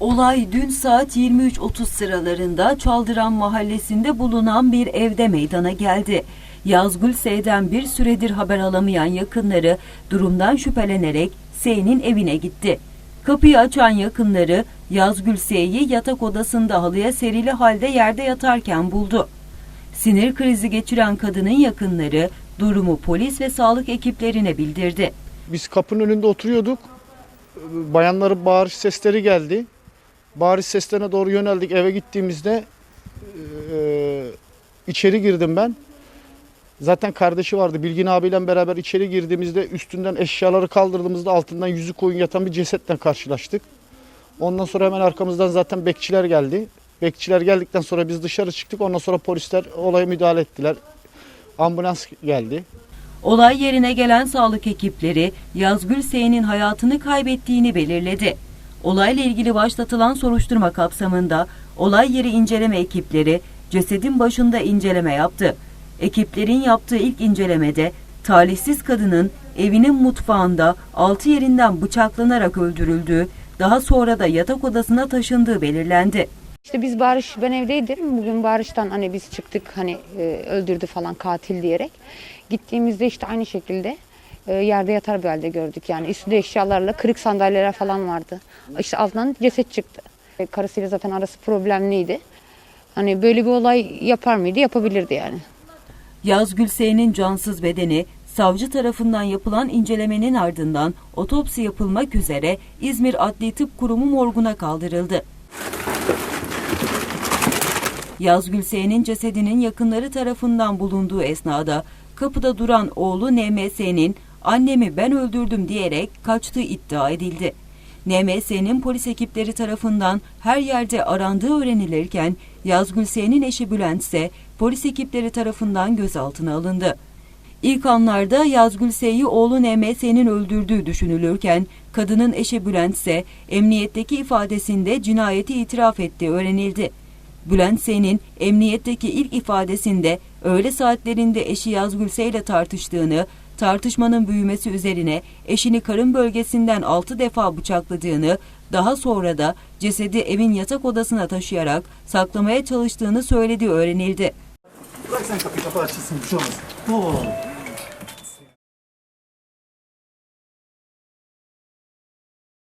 Olay dün saat 23.30 sıralarında Çaldıran mahallesinde bulunan bir evde meydana geldi. Yazgül S'den bir süredir haber alamayan yakınları durumdan şüphelenerek S'nin evine gitti. Kapıyı açan yakınları Yazgül S'yi yatak odasında halıya serili halde yerde yatarken buldu. Sinir krizi geçiren kadının yakınları durumu polis ve sağlık ekiplerine bildirdi. Biz kapının önünde oturuyorduk. Bayanların bağırış sesleri geldi. Bağırış seslerine doğru yöneldik. Eve gittiğimizde e, içeri girdim ben. Zaten kardeşi vardı. Bilgin abiyle beraber içeri girdiğimizde üstünden eşyaları kaldırdığımızda altından yüzü koyun yatan bir cesetle karşılaştık. Ondan sonra hemen arkamızdan zaten bekçiler geldi. Bekçiler geldikten sonra biz dışarı çıktık. Ondan sonra polisler olaya müdahale ettiler. Ambulans geldi. Olay yerine gelen sağlık ekipleri Yazgül S'nin hayatını kaybettiğini belirledi. Olayla ilgili başlatılan soruşturma kapsamında olay yeri inceleme ekipleri cesedin başında inceleme yaptı. Ekiplerin yaptığı ilk incelemede talihsiz kadının evinin mutfağında altı yerinden bıçaklanarak öldürüldüğü, daha sonra da yatak odasına taşındığı belirlendi. İşte biz Barış, ben evdeydim. Bugün Barış'tan hani biz çıktık hani e, öldürdü falan katil diyerek. Gittiğimizde işte aynı şekilde e, yerde yatar bir halde gördük. Yani üstünde eşyalarla kırık sandalyeler falan vardı. İşte altından ceset çıktı. E, karısıyla zaten arası problemliydi. Hani böyle bir olay yapar mıydı? Yapabilirdi yani. Yazgül S'nin cansız bedeni savcı tarafından yapılan incelemenin ardından otopsi yapılmak üzere İzmir Adli Tıp Kurumu morguna kaldırıldı. Yazgül S'nin cesedinin yakınları tarafından bulunduğu esnada kapıda duran oğlu NMS'nin annemi ben öldürdüm diyerek kaçtığı iddia edildi. NMS'nin polis ekipleri tarafından her yerde arandığı öğrenilirken Yazgül S'nin eşi Bülent ise polis ekipleri tarafından gözaltına alındı. İlk anlarda Yazgül S'yi oğlu NMS'nin öldürdüğü düşünülürken kadının eşi Bülent ise emniyetteki ifadesinde cinayeti itiraf ettiği öğrenildi. Bülent S'nin emniyetteki ilk ifadesinde öğle saatlerinde eşi Yazgül S ile tartıştığını, tartışmanın büyümesi üzerine eşini karın bölgesinden 6 defa bıçakladığını, daha sonra da cesedi evin yatak odasına taşıyarak saklamaya çalıştığını söylediği öğrenildi. Bırak sen kapıyı kapı açılsın bir şey olmaz. Oo.